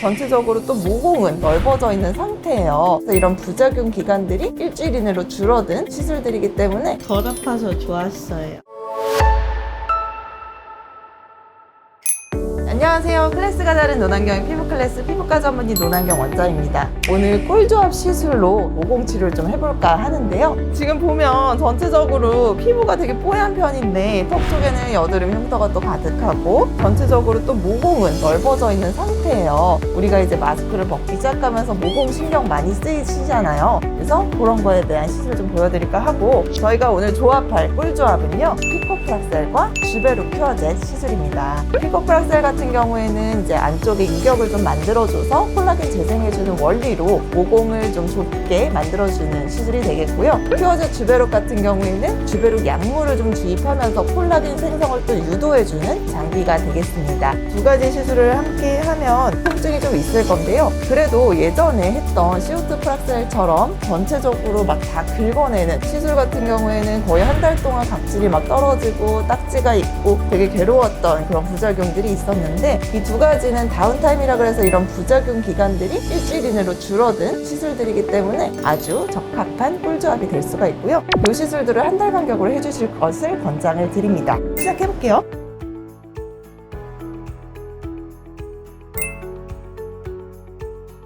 전체적으로 또 모공은 넓어져 있는 상태예요. 그래서 이런 부작용 기간들이 일주일 이내로 줄어든 시술들이기 때문에 덜 아파서 좋았어요. 안녕하세요. 클래스가 다른 노난경의 피부 클래스 피부과 전문의 노난경 원장입니다. 오늘 꿀조합 시술로 모공 치료를 좀 해볼까 하는데요. 지금 보면 전체적으로 피부가 되게 뽀얀 편인데 턱 쪽에는 여드름 흉터가 또 가득하고 전체적으로 또 모공은 넓어져 있는 상태 예요. 우리가 이제 마스크를 벗기 시작하면서 모공 신경 많이 쓰이시잖아요. 그래서 그런 거에 대한 시술 좀 보여드릴까 하고 저희가 오늘 조합할 꿀조합은요. 피코프락셀과 주베루 큐어젯 시술입니다. 피코프락셀 같은 경우에는 이제 안쪽에 유격을 좀 만들어줘서 콜라겐 재생해주는 원리로 모공을 좀 좁게 만들어주는 시술이 되겠고요. 큐어젯 주베룩 같은 경우에는 주베룩 약물을 좀 주입하면서 콜라겐 생성을 또 유도해주는 장비가 되겠습니다. 두 가지 시술을 함께 하면 통증이 좀 있을 건데요. 그래도 예전에 했던 CO2 프락셀처럼 전체적으로 막 다 긁어내는 시술 같은 경우에는 거의 한 달 동안 각질이 막 떨어지고 딱지가 있고 되게 괴로웠던 그런 부작용들이 있었는데 이 두 가지는 다운타임이라 그래서 이런 부작용 기간들이 일주일 이내로 줄어든 시술들이기 때문에 아주 적합한 꿀조합이 될 수가 있고요. 이 시술들을 한 달 간격으로 해주실 것을 권장을 드립니다. 시작해볼게요.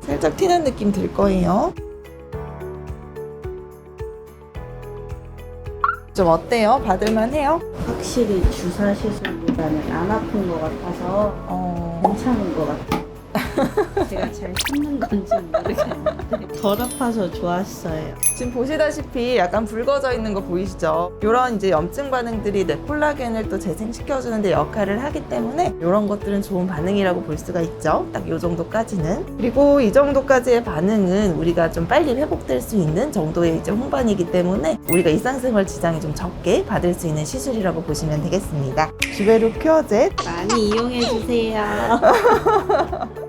살짝 튀는 느낌 들 거예요. 좀 어때요? 받을만 해요? 확실히 주사 시술보다는 안 아픈 것 같아서 어... 괜찮은 것 같아요. 제가 잘 참는 건지 모르겠는데 덜 아파서 좋았어요. 지금 보시다시피 약간 붉어져 있는 거 보이시죠? 이런 이제 염증 반응들이 내 콜라겐을 또 재생시켜주는데 역할을 하기 때문에 이런 것들은 좋은 반응이라고 볼 수가 있죠. 딱 이 정도까지는. 그리고 이 정도까지의 반응은 우리가 좀 빨리 회복될 수 있는 정도의 이제 홍반이기 때문에 우리가 일상생활 지장이 좀 적게 받을 수 있는 시술이라고 보시면 되겠습니다. 주베루 큐어젯 많이 이용해 주세요.